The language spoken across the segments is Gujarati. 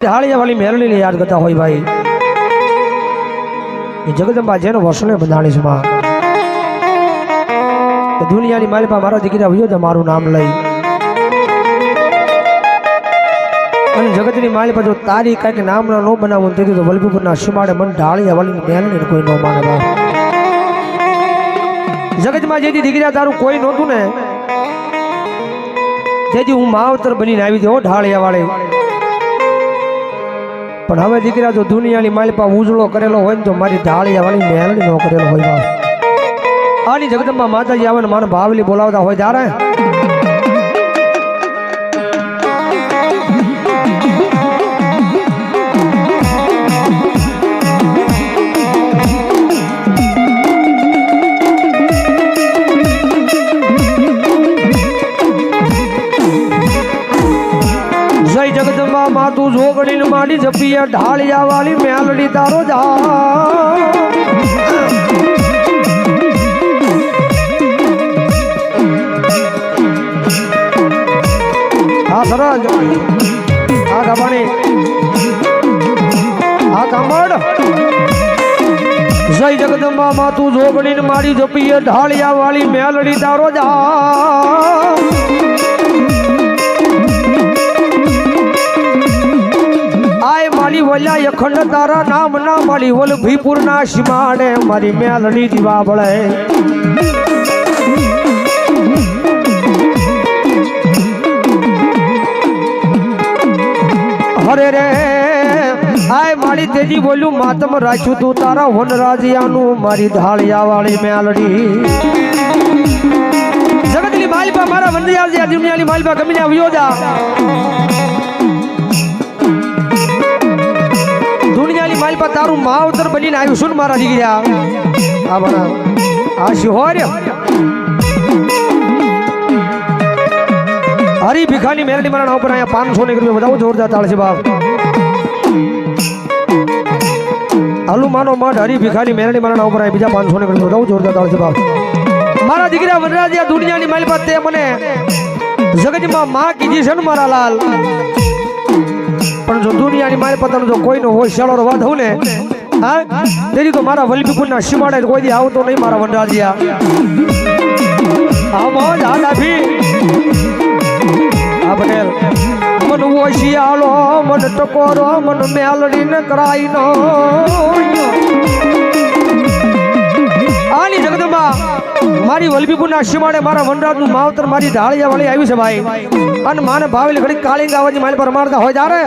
ઢાળિયા વાળી મેરણીને યાદ કરતા હોય ભાઈ એ જગદંબા જેનો વસણે બંધાણી છે માં એ દુનિયાની માલિપા મારા દીકરા વયો છે મારું નામ લઈ અને જગતની માલિપા જો તારી કાંઈક નામના નો બનાવું તેથી તો વલભીપુરના સીમાડે મન ઢાળિયા વાળી મેરણીને કોઈ નો માને બાપ જગતમાં જેથી દીકરા તારું કોઈ નહોતું ને તેથી હું માવતર બનીને આવી હતી હો ઢાળિયા વાળી પણ હવે દીકરા જો દુનિયાની માલપા ઉજળો કરેલો હોય ને તો મારી ઢાળિયા વાળી મેલડી નો કરેલો હોય આની જગદંબા માતાજી આવે ને માને ભાવલી બોલાવતા હોય ત્યારે જગદંબા માતું જોગડીને માડી જપીએ, ઢાળિયા વાળી મેલડી તારો જા. હા સરજ હા, ગાબાણી. હા કામડ જય જગદંબા માતું જોગડીને માડી જપીએ, ઢાળિયા વાળી મેલડી તારો જા. મારી વલ્યા અખંડ તારા નામ ના મળી. વલ ભીપુર ના સીમાડે મારી મેલડી દીવા બળે હરે રે, આય મારી તેજી બોલ્યું, માતમ રાખ્યું તું તારા વનરાજિયાનું, મારી ધાળિયા વાળી મેલડી. જગતની માલિપા મારા જે દુનિયાની માલિપા ગમીને આવ્યો જા. માલ પર તારું માવતર બનીને આવ્યું શું ને મારા દીકરા. આ મારા આ શિહોર હરી ભીખાની મેલડી મારા ઉપર અહીંયા પાંચસો ને રૂપિયા બધા જોરદાર તાળ છે બાપ. હલુમાનો મઠ, હરી ભીખાની મેલડી મારા ઉપર અહીંયા બીજા પાંચસો ને રૂપિયા બધા જોરદાર તાળ છે બાપ. મારા દીકરા વનરાજ દુનિયાની માલ પર તે મને જગતમાં માં કીધી છે ને મારા લાલ. પણ જો દુનિયાની મારી પતાનો જો કોઈનો હોય શેળો વાત હોઉં ને, હા? તેથી તો મારા વલભીપુરના સીમાડે કોઈ દી આવતો નહીં મારા વનરાજિયા. આવો મોજ આ ડાભી આ પટેલ. મન ઓશિયાળો મન ટકોરો, મન મેલડી ને કરાઈ નો આની જગદંબા મારી વલભીપુરના સીમાડે મારા વનરાજનું માવતર મારી ઢાળિયા વાળી આવી છે ભાઈ. અને માને ભાવેલી ઘડી કાળી ગાવાની મારી પર મારતા હોય ત્યારે.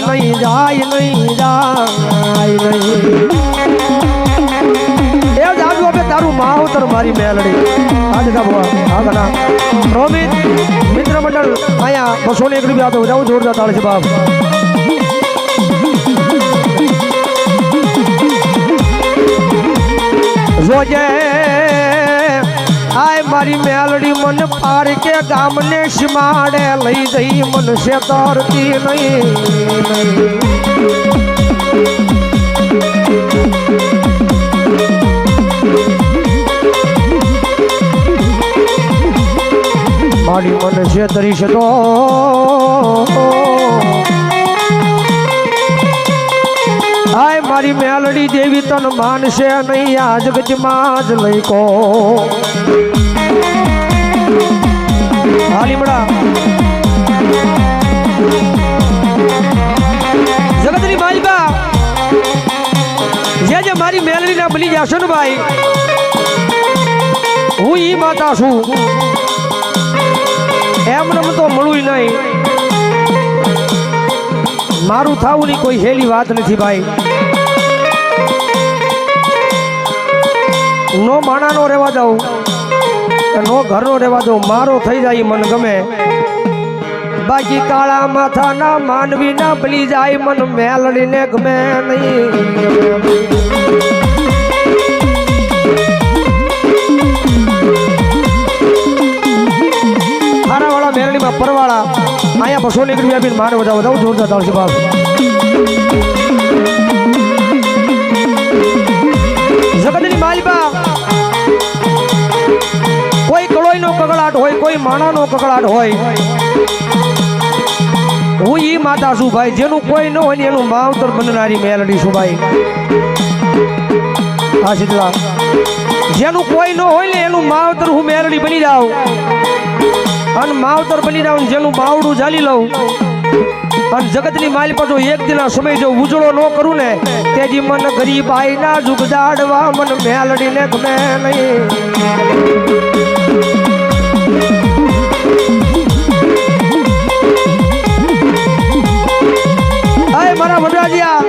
જાય નહીં જાય નહીં જાય નહીં એ જાજુ આપે તારું માવતર મારી મેલડી. આજે હા કના રોમિત મિત્ર મંડળ અહીંયા બસો ને જોજે. મારી મેલડી મન પાર કે ગામને સીમાડે લઈ જઈ મનુષ્ય તરતી નહીં. મારી મનુષ્ય તરી તો. આય મારી મેલડી દેવી તન માનશે નહીં, આ જગતમાં જ લઈ કો હાલીમડા. જગતની માલિકા. જે જે મારી મેલડી ના બની જશો ને ભાઈ, હું ઈ માતા છું. એમ નમ તો મળું નહીં. મારું થવું ની કોઈ હેલી વાત નથી ભાઈ. નો માણાનો રહેવા દઉં. નો ઘરનો રહેવા દો મારો થઈ જાય મન ગમે. બાકી કાળા માથાના માનવી ના ભલી જાય મન મેલડીને ગમે નહીં. હારાવાળા મેરણીમાં પરવાળા, અહીંયા બસો નીકળી આપીને મારે બધા વધારે જોરદાર ચાલશે બાપ. કોઈ માણાનો કકડાટ હોય. હું ઈ માતા છું ભાઈ, જેનું કોઈ ન હોય ને એનું માવતર બનનારી મેલડી છું ભાઈ. હા શીતલા જેનું કોઈ ન હોય ને એનું માવતર હું મેલડી બની જાઉં. અને માવતર બની જાઉં જેનું બાવડું ઝાલી લઉં. અને જગતની માલ પાછો એક દિના સમય જો ઉજળો ન કરું ને તેજી મન ગરીબ આઈના જુગદાડવા મન મેલડીને ગમે નહીં. મારા વડરાજિયા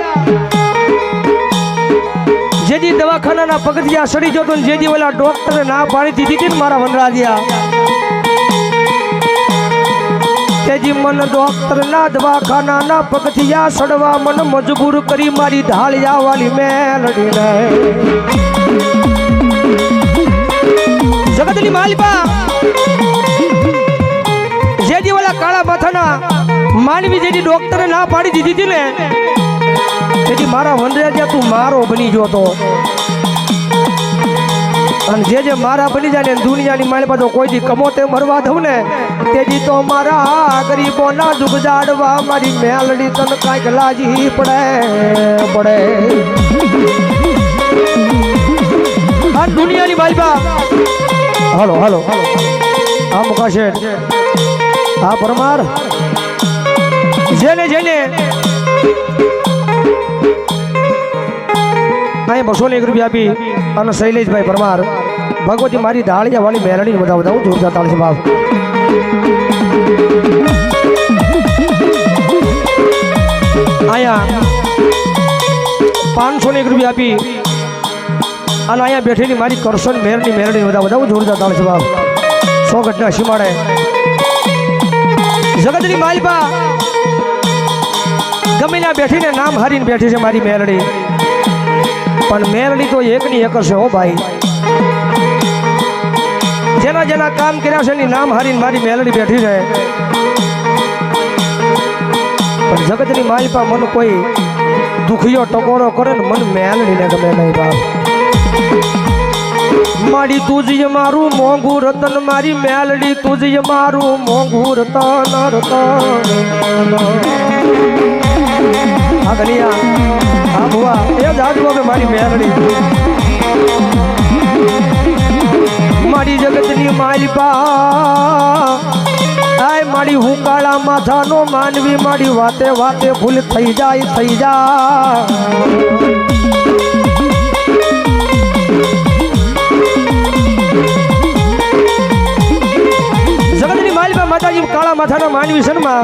જેજી દવાખાનાના પગથિયા સડી જતો ને જેજી ઓલા ડોક્ટરે ના પાડી દીધી હતી ને મારા વનરાજિયા તેજી મન ડોક્ટર ના દવાખાનાના પગથિયા સડવા મન મજબૂર કરી મારી ઢાળિયા વાલી મેલડીને. જગતની માલિપા. જેજી ઓલા કાળા માથાના માનવી જેની ડોક્ટરે ના પાડી દીધી હતી ને, તેથી મારા વનરાજા તું મારો બની ગયો તો અને જે જે મારા બની જાય ને દુનિયાની મારી પાછો કોઈ કમો કમોતે મરવા દઉં ને, તેથી તો મારા ગરીબોના દુઃખ જાડવા મારી મેલડી તન કાંઈક લાજી પડે પડે. આ દુનિયાની માલિકા હાલો હાલો હાલો. આ મુકાશે હા, પરમાર. જેને જેને. અહીં બસો ને એક રૂપિયા આપી અને શૈલેષભાઈ પરમાર. ભગવતી મારી દાળિયા વાળી મેલડી બધા બધા જોરદાર તાળશે બાપ અહીંયા પાંચસો ને એક રૂપિયા આપી અને અહીંયા બેઠેલી મારી કરશન મેરની મેલડી બધા બધા જોરદાર તાળશે બાપ સો ઘટના સીમાડે. જગતની માલપા ગમે ત્યાં બેઠીને નામ હારીને બેઠી છે મારી મેલડી પણ મેલડી તો એકની એક હશે હો ભાઈ. જેના જેના કામ કર્યા છે એની નામ હારીને મારી મેલડી બેઠી છે. પણ જગતની માલિપા મન કોઈ દુખિયો ટકોરો કરે ને મન મેલડીને ગમે નહીં બાપ મારી તુજી મારું મોંઘું રતન, મારી મેલડી તુજી મારું મોંઘું રતન રતન. આ ગલિયા હા ભુવા, એ જ બાબે મારી મેલડી મારી જગતની માલિપા આય મારી હું કાળા માથાનો માનવી, મારી વાતે વાતે ભૂલ થઈ જાય થઈ જાય. માતાજી કાળા માથાના માનવી શર્મા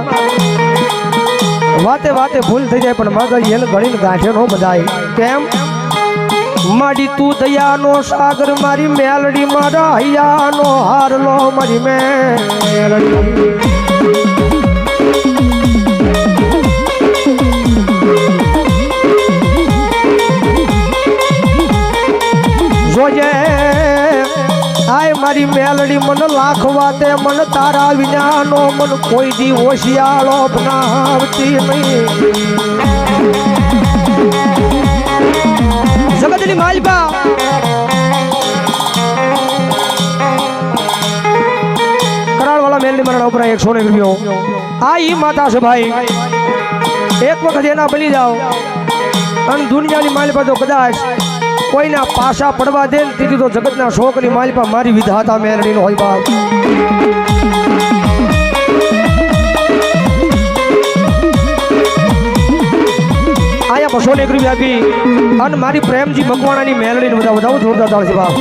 વાતે વાતે ભૂલ થઈ જાય, પણ માતાજી એને ગણીને ગાંઠે નો બધાય. કેમ? મારી તું દયાનો સાગર, મારી મેલડી, મારા હૈયાનો હારલો, મારી મેલડી. મારી મેલડી મન લાખ વાતે, મન તારા વિનાનો મન કોઈ દી હોશિયાળો બનાવતી નહીં. જગતની માલિકા. કરાળવાળા મેલડી મરણ ઉપર એકસો ને રૂપિયો. આ ઈ માતા છે ભાઈ. એક વખત એના બની જાઓ. અને દુનિયાની માલિકા તો કદાચ કોઈના પાછા પડવા દે ને તેથી તો જગતના શોકની માલિકા મારી વિધાતા મેલડીનો હોય બાપ. બસો ને એક રૂપિયા આપી અને મારી પ્રેમજી મકવાણાની મેલડીને બધા વધાવું જોરદાર તાળ છે બાપ.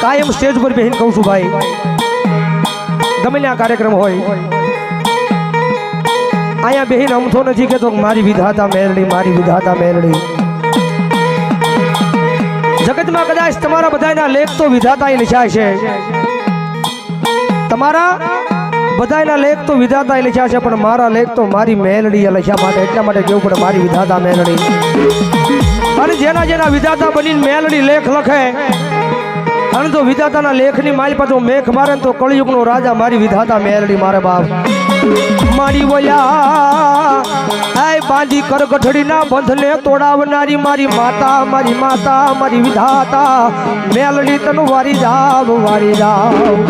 કાયમ સ્ટેજ પર બેહીને કહું છું ભાઈ, ગમે આ કાર્યક્રમ હોય અહીંયા બેહીને અમથો નથી કે તો મારી વિધાતા મેરડી મારી વિધાતા મેરડી જગતમાં કદાચ તમારા બધાના લેખ તો વિધાતાએ લખ્યા છે. તમારા બધાના લેખ તો વિધાતાએ લખ્યા છે, પણ મારા લેખ તો મારી મેલડીએ લખ્યા માટે, એટલા માટે કેવું પડે મારી વિધાતા મેલડી. અને જેના જેના વિધાતા બનીને મેલડી લેખ લખે અને જો વિધાતાના લેખની માલ પાછો મેઘ મારે તો કળિયુગનો રાજા મારી વિધાતા મેલડી મારે બાપ. મારી વયા, આય બાંધી કરગઠડીના બંધને તોડાવનારી મારી માતા મારી માતા, મારી વિધાતા. મેલડી તન વારી જાવ વારી જાવ.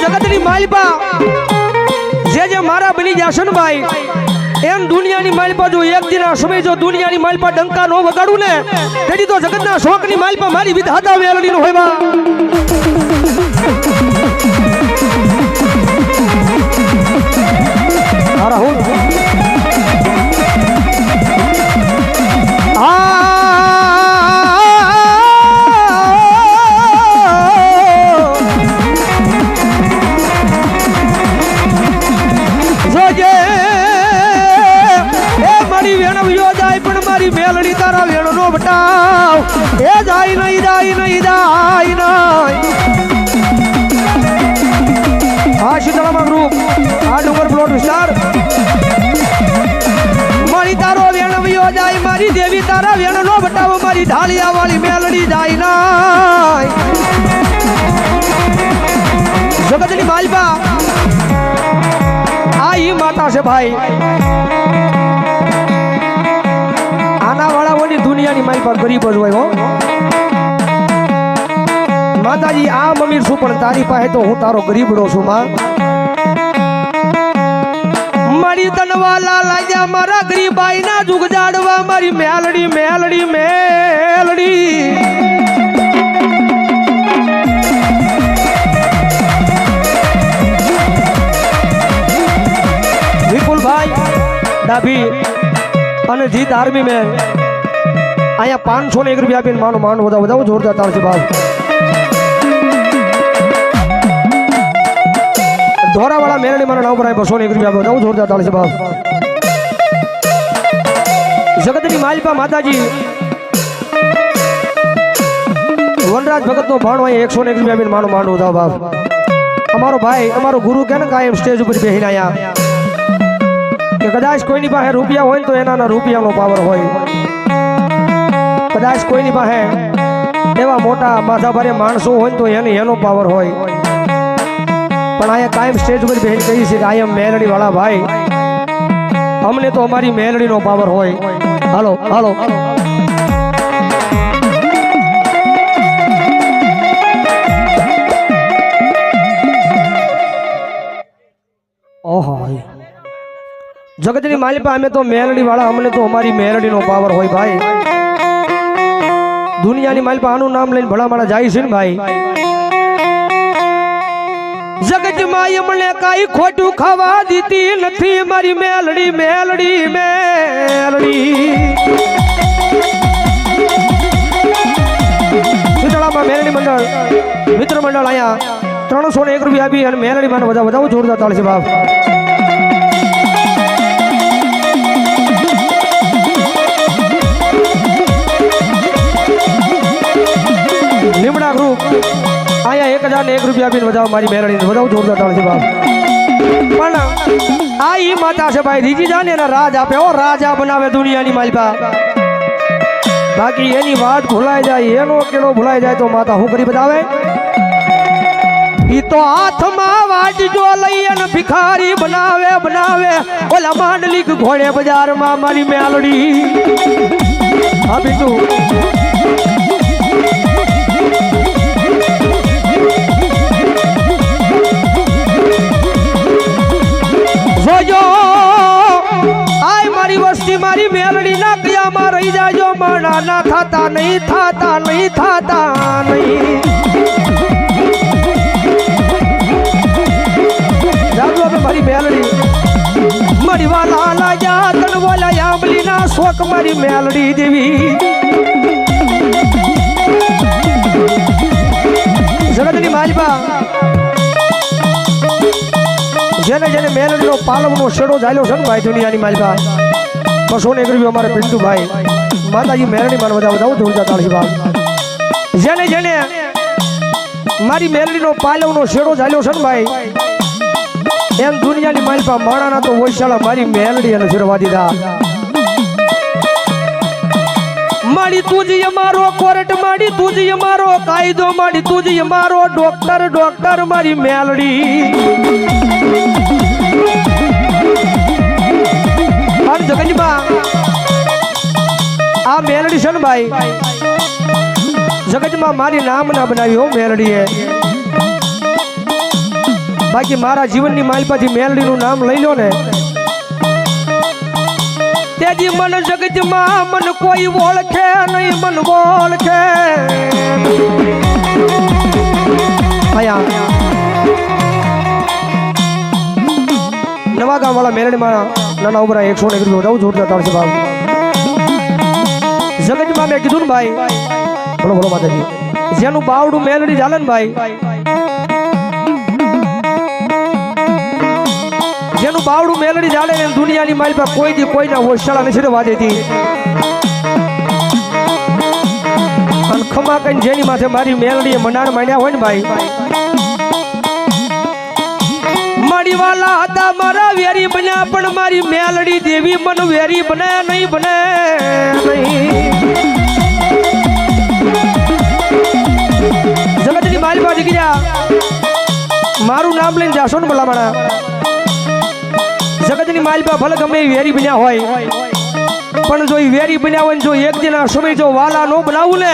જગતની માલપા જે જે મારા બની જશે ને ભાઈ એમ દુનિયાની માલપા જો એક દિના સમય જો દુનિયાની માલપા ડંકા નો વગાડું ને તેથી તો જગતના શોકની માલપા મારી વિધાતા વેલડી નો હોય હું બટાવ એ જાય નહીં જાય નહીં જાય નહીં આ શીતળામાં ગ્રુપ આ ડુંગર પ્લોટ વિસ્તાર મારી તારો વેણ વિયો જાય મારી દેવી તારા વેણ નો બટાવ મારી ઢાલિયા વાળી મેલડી જાય નહીં જગતની માલપા આ ઈ માતા છે ભાઈ આના વાળાઓની દુનિયાની માલપા ગરીબ જ હોય હો માતાજી, આ મમ્મી છું, પણ તારી પાસે તો હું તારો ગરીબડો છું, માં. મારી તનવાલા લાગ્યા મારા ગરીબાઈ ના જુગ જાડવા, મારી મેલડી મેલડી મેલડી. ડાભી અને જીત આર્મી મેન અહીંયા પાંચસો ને એક રૂપિયા આપીને માનું માનું બધા બધા જોરદાર તાળશે ભાવ. ધોરાવાળા મેરણી મારા નામ પર બસો ને એક રૂપિયા આપો વધાવો જોરદાર તાળશે ભાવ જગતની માલિપા માતાજી. વનરાજ ભગત નો ભાણો અહીંયા એકસો ને એક રૂપિયા આપીને માનું માન વધાવો બાપ. અમારો ભાઈ, અમારો ગુરુ કે ને કાયમ સ્ટેજ ઉપર બેહીને અહીંયા કે કદાચ કોઈની પાસે રૂપિયા હોય તો એનાના રૂપિયાનો પાવર હોય. કદાચ કોઈની પાસે એવા મોટા માથાભારે માણસો હોય તો એને એનો પાવર હોય. પણ અહીંયા કાયમ સ્ટેજ ઉપર બેન કહી છે કે અહીંયા મેલડી વાળા ભાઈ. અમને તો અમારી મેલડીનો પાવર હોય. હાલો હાલો. ઓહો જગતની માલિપા અમે તો મેલડી વાળા અમને તો અમારી મેલડીનો પાવર હોય ભાઈ. દુનિયાની માલિપા આનું નામ લઈને ભલા મારા જાય છે ને ભાઈ. જગતમાં એમણે કાઈ ખોટું ખાવા દીધી નથી મારી મેલડી મેલડી મેલડી શીતળામાં મેલડી મંડળ મિત્ર મંડળ અહીંયા ત્રણસો ને એક રૂપિયા આપી અને મેલડી માં બધા બધા જોરદાર તાળ છે બાપ લીમડા ગ્રુપ અહીંયા એક હજાર ને એક રૂપિયા આપીને બધા મારી મેલડી બધા જોરદાર છે બાપ. પણ આ ઈ માતા છે ભાઈ, રીજી જાને એના રાજ આપે ઓ રાજા બનાવે દુનિયાની માલપા બાકી એની વાત ભૂલાઈ જાય, એનો કેળો ભૂલાઈ જાય તો માતા હું કરી બતાવે? ઈ તો હાથમાં વાટજો લઈ અને ભિખારી બનાવે બનાવે. ઓલા માંડલી ઘોડે બજારમાં મારી મેલડી આ બીજું? રહી જાજો ના થતા નહીં, થાતા નહીં થાતા નહીં. જાજો હવે મારી મેલડી. મારી વાલા લાજા તણ વાલા આંબલી ના શોક મારી મેલડી દેવી. જગતની માલપા જેને જેને મેલડીનો પાલવનો શેડો ઝાલ્યો છે ને ભાઈ દુનિયાની માલપા બસો ને એક રૂપિયા અમારે પિન્ટુભાઈ. માતાજી મેરડી માન બધા બધા ધૂળતા તાળસી ભાવ જેને જેને મારી મેલડીનો પાલવનો શેડો ચાલ્યો છે ને ભાઈ, એમ દુનિયાની માલપા માણાના તો વૈશાળા મારી મેરડી અને ફેરવા દીધા. માડી તુજી અમારો કોર્ટ માડી તુજી અમારો કાયદો માડી તુજી અમારો ડોક્ટર ડોક્ટર મારી મેલડી અને જગતમાં આ મેલડી છે ને ભાઈ? જગતમાં મારી નામ ના બનાવી હો મેલડીએ. બાકી મારા જીવનની માલપાથી મેલડીનું નામ લઈ લો ને. તેજી મન જગતમાં મન કોઈ ઓળખે નહીં, મન ઓળખે. નવા ગામ વાળા મેલડી મારા નાના ઉભરા એકસો ને એક રહું જોરદાર તાળશે ભાવ જગતમાં મેં કીધું ભાઈ. બોલો બોલો માતાજી. જેનું બાવડું મેલડી ચાલે ને ભાઈ. જેનું બાવડું મેલડી ચાલે ને દુનિયાની માલ પર કોઈ દી કોઈના હોશાળા નથી અને ખમા કઈ જેની માથે મારી મેલડી મંડાણ માંડ્યા હોય ને ભાઈ. મારી મારા વેરી બન્યા, પણ મારી મેલડી દેવી મન વેરી બને નહીં બને જગતની મારી પાસે ગયા મારું નામ લઈને જાશો ને ભલામણા. જગતની માલપા ભલે ગમે વેરી બન્યા હોય, પણ જો વેરી બન્યા હોય જો એક દિન સમય જો વાલા નો બનાવું ને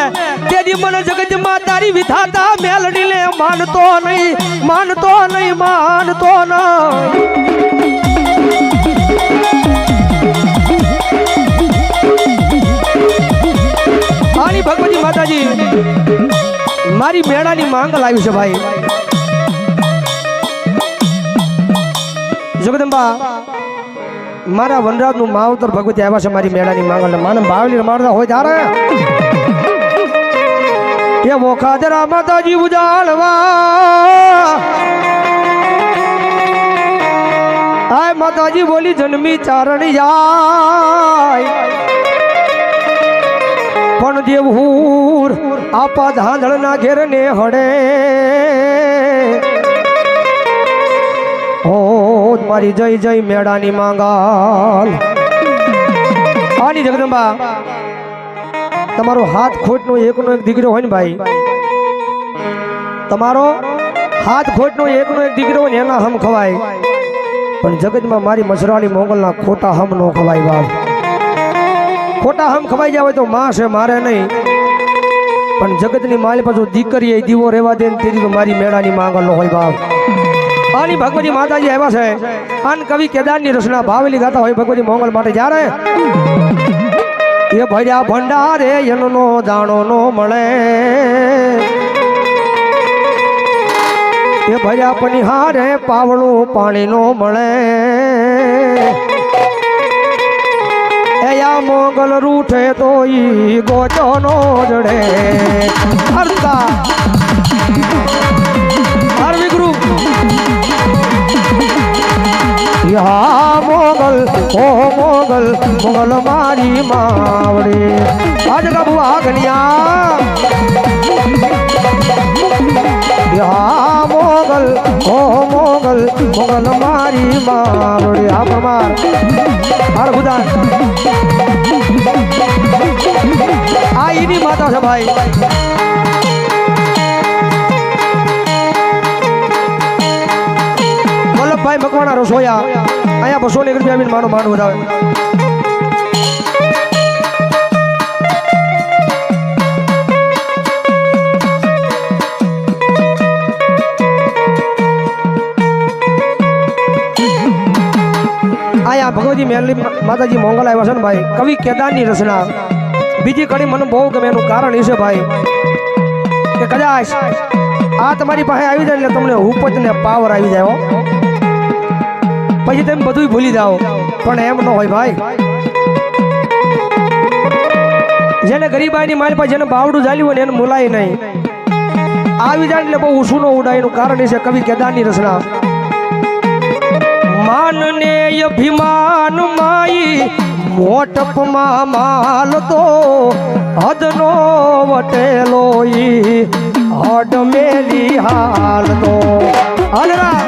તેથી મને જગતમાં તારી વિધાતા મેલડી લે માનતો નહીં માનતો નહીં માનતો નહીં. આની ભગવતી માતાજી, મારી મેળાની માંગ લાવી છે ભાઈ. જગદંબા, મારા વનરાજનું માવતર ભગવતી આવ્યા છે મારી મેળાની માંગ માનમ બાવલી રમાડતા હોય ત્યારે એ વોખાદરા માતાજી ઉજાળવા. આય માતાજી બોલી, જન્મી ચારણ જાય પણ દેવહૂર આપા ધાંધળના ઘેર ને હડે. ઓ મારી જય જય મેળાની માંગાલ. આની જગદંબા તમારો હાથ ખોટનો એકનો એક દીકરો હોય ને ભાઈ? તમારો હાથ ખોટનો એકનો એક દીકરો હોય એના હમ ખવાય. પણ જગતમાં મારી મસરાની મોગલના ખોટા હમ નો ખવાય બાપ. ખોટા હમ ખવાઈ જાય તો માં છે, મારે નહીં. પણ જગતની માલ પાછો દીકરી દીવો રહેવા દે તેથી તો મારી મેળાની માંગલ હોય બાપ. આની ભગવતી માતાજી આવ્યા છે. આન કવિ કેદારની રચના ભાવેલી ગાતા હોય ભગવતી મોંગલ માટે. જ્યારે એ ભર્યા ભંડારે એનો દાણો નો મળે. એ ભર્યા પનિહારે પાવણું પાણી નો મળે એયા મોગલ રૂઠે તો ઈ ગોચો નો જડે. હરતા. હર વિગ્રુ યા મોગલ, ઓ મોગલ મોગલ મારી માવડી. આજ કબુ આગનિયા. હા, મોગલ, ઓ મોગલ મોગલ મારી માવડી. આ પરમાર. હાર ખુદા આ ઈની માતા છે ભાઈ. મકવાણા રસોયા. અહીંયા બસો એક રૂપિયા માનો માન વધાવે. ભગવતી મેલની માતાજી મોંગલ આવ્યા છે ને ભાઈ. કવિ કેદારની રચના. બીજી કડી મને બહુ ગમે, એનું કારણ એ છે ભાઈ, કે કદાચ આ તમારી પાસે આવી જાય એટલે તમને ઉપજ ને પાવર આવી જાય હો. પછી તમે બધું ભૂલી જાઓ. પણ એમ ન હોય ભાઈ. જેને ગરીબાઈની માલ પાસે જેને બાવડું ચાલ્યું હોય ને એને મુલાય નહીં. આવી જાય એટલે બહુ ઊંસું ન ઉડાય, એનું કારણ છે કવિ કેદારની રચના. માનને અભિમાન માઈ, મોટપમાં માલ તો હદનો વટેલો ઈ હડ મેલી હાલ તો હાલરા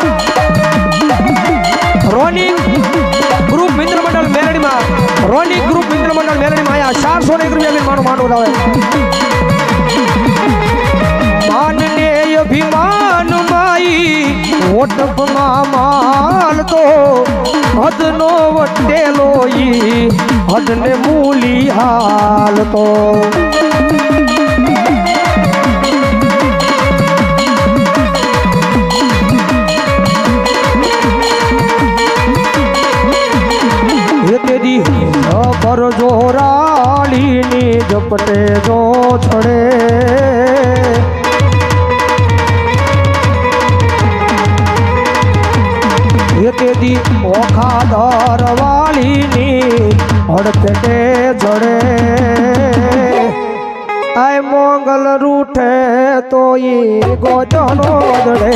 રોની ગ્રુપ મિત્ર મંડળ મેરડીમાં, રોની ગ્રુપ મિત્ર મંડળ મેરડીમાં આયા ચારસો ને એક રૂપિયા મારું માનવું આવે માનને અભિમાન માઈ ઓટપમાં માલ તો હદનો વટેલો ઈ, હદને મૂલી હાલ તો. તેદી પર જોરાલીની ઝપટે જો છડે. તેદી ઓખા દરવાળીની હડપેટે જડે. આય મોગલ રૂઠે તો ઈ ગોચનો જડે.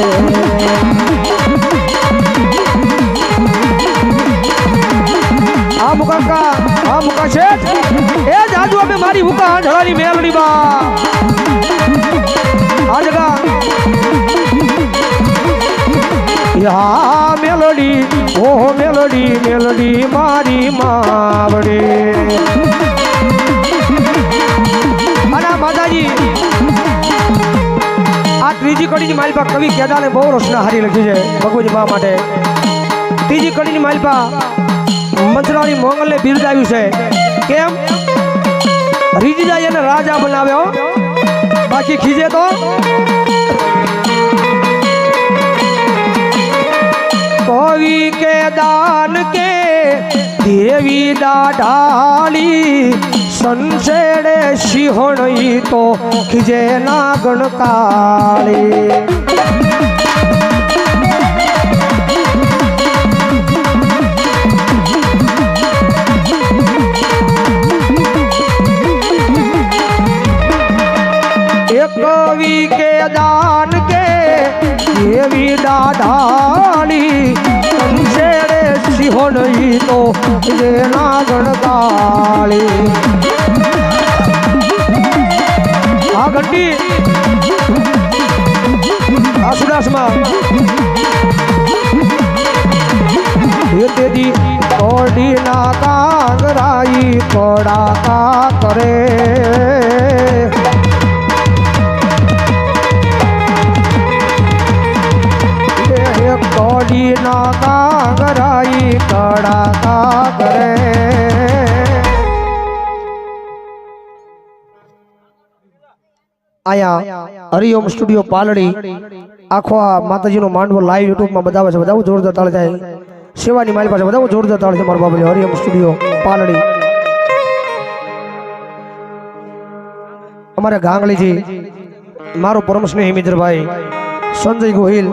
આ મુકાકા આ મુકા છે એ જાજુ અમે મારી મુકા ઢળાની મેલડી બા આ જગા. યા મેલડી, ઓહો, મેલડી મેલડી મારી માવડે. અને માતાજી, આ ત્રીજી કડીની માલપા કવિ કેદાને બહુ રચના હારી લખી છે ભગવતી બા માટે. ત્રીજી કડીની માલિપા મંત્રાણી મોંગલને બિરદાવ્યું છે. કેમ? રીજીજાઈ એને રાજા બનાવ્યો. બાકી ખીજે તો? કવિ કે દાન કે દેવી દાઢાળી સંસેડે સિંહણ તો ખીજે ના ગણકાળી. દેવી દાઢાળી સંસેડે સિંહણ ઈ તો ના ગણકાળી આ ઘંટી. આસુદાસમાં તેદી કોડીના કાંગરાઈ કડાકા કરે. કોડીના કાંગરાઈ કડાકા કરે અહીંયા હરિઓમ સ્ટુડિયો પાલડી આખો આ માતાજીનો માંડવો લાઈવ યુટ્યુબમાં બતાવે છે બધા જોરદાર તાળ થાય સેવાની મારી પાસે બધા જોરદાર તાળ છે મારા બાબલી હરિઓમ સ્ટુડિયો પાલડી અમારે ગાંગલીજી મારો પરમ સ્નેહી મિત્રભાઈ, સંજય ગોહિલ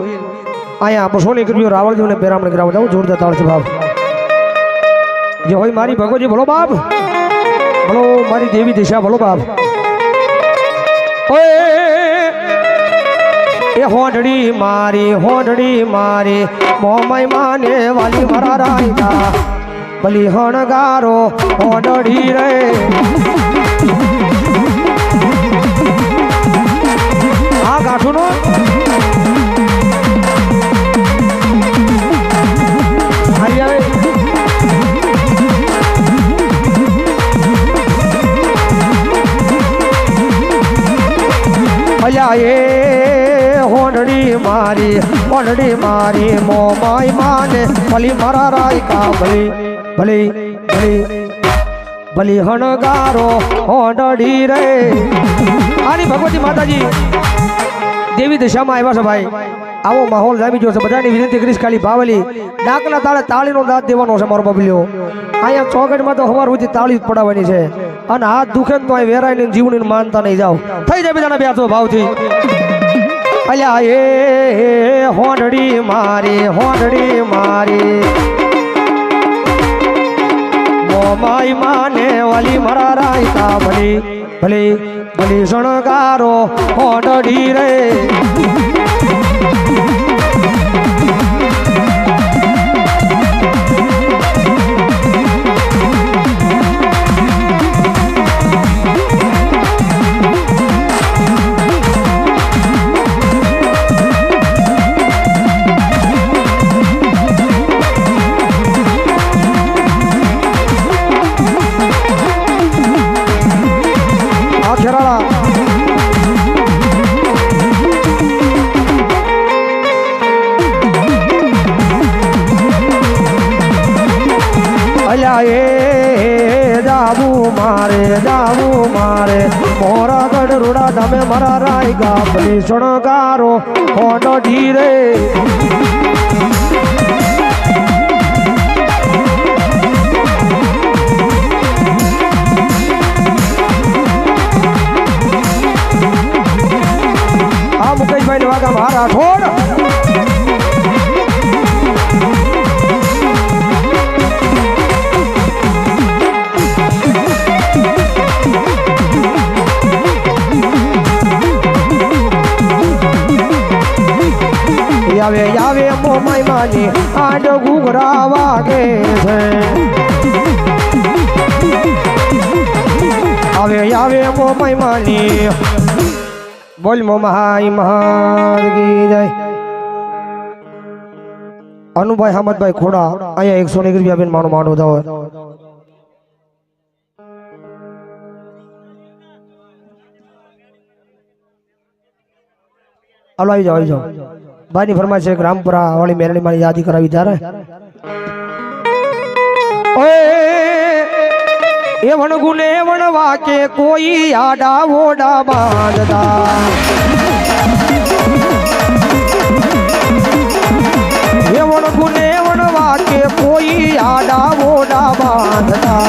અહીંયા બસોની કર્યો રાવળજીને બેરામણ કરાવ. જાવ જોરદાર તાળ છે બાપ જે હોય મારી ભગવજી ભલો બાપ. ભલો મારી દેવી દિશા ભલો બાપ. એ હોંડડી મારી હોંડડી મારી મોમય માને વાલી મારા રાયના. બલી હણગારો હોંડડી રે. આ ગાંઠું અલ્યા એ હોંડડી મારી હોંડડી મારી મોમાઈ માને ભલી મારા રાયકા ભલી ભલી ભલી. ભલી હણગારો હોંડડી રે. આની ભગવતી માતાજી, દેવી દિશામાં આવ્યા છે ભાઈ. આવો માહોલ જામી જોશે બધાની વિનંતી કરીશ ખાલી ભાવલી. ડાકના તાળે તાળીનો દાંત દેવાનો છે મારો બબલ્યો અહીંયા ચોગટમાં તો હવાર સુધી તાળી પડાવવાની છે. અને હાથ દુખે તો અહીં વેરાઈને જીવની માનતા નહીં જાઓ. થઈ જાય બધાના બે ભાવથી. અલ્યા એ હોંડડી મારી હોંડડી મારી. મોમાઈ માને વાલી મારા રાયતા ભલી ભલી ભલી શણગારો ઓડડી રે. ગામની શણગારો કોનો ધીરે? આ મુકેશભાઈ ને વાગા મારા ઠોડ આવે આવે મોમાઈ માની આડ ઘૂઘરા વાગે છે. આવે આવે મોમાઈ માની બોલ મોમાઈ મહાગી જાય. અનુભાઈ હમદભાઈ ખોડા, અહીંયા એકસો ને રૂપિયા બેન માનો માંડો જાવ. હાલો, આવી જાઓ આવી જાઓ. ભાઈની ફરમાઈશ છે કે રામપુરા વાળી મેરણી મારી યાદી કરાવી ત્યારે ઓય એ વણગુને વણવા કે કોઈ આડા ઓડા બાંધતા એ વણગુને વણવા કે કોઈ આડા ઓડા બાંધતા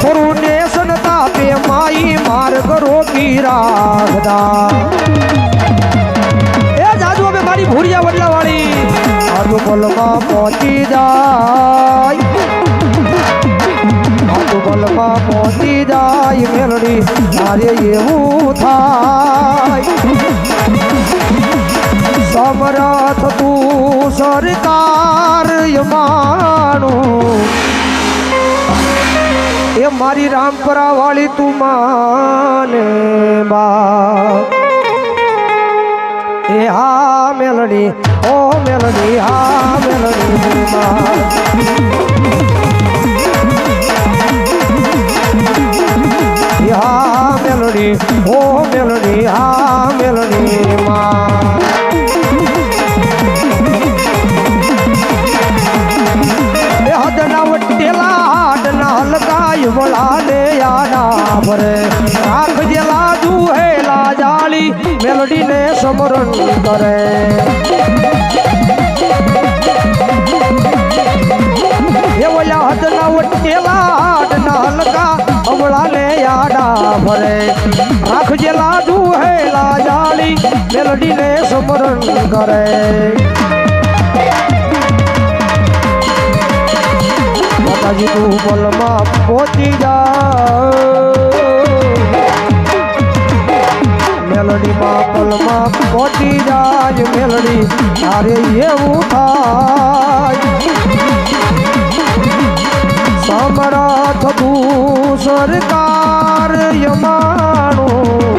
સરુને સનતા પે માઈ માર્ગ રોકી રાખતા પલમાં પહોંચી જાય પલમાં પહોંચી જાય મેલડી તારે એવું થાય સમરથ તું સરકાર માનું એ મારી રામપરા વાળી તું માને બા એ હા મેલડી ઓ મેલડી હા મેલડી માં એ હા મેલડી ઓ મેલડી હા મેલડી માં એ હદના વટેલા હાડના હલકાય વળાને યાડા ભરે આંખ જેલા દુહેલા જાળી મેલડીને સમરણ કરે એ ઓલા હદના વટેલા હાડના હલકા મેલડીને સમરણ કરે. માતાજી તું બોલમાં પહોંચી જા. મેલડીમાં પલમાં પહોંચી જાય મેલડી તારે એવું થાય. સમરથ તું સરકાર યમાણું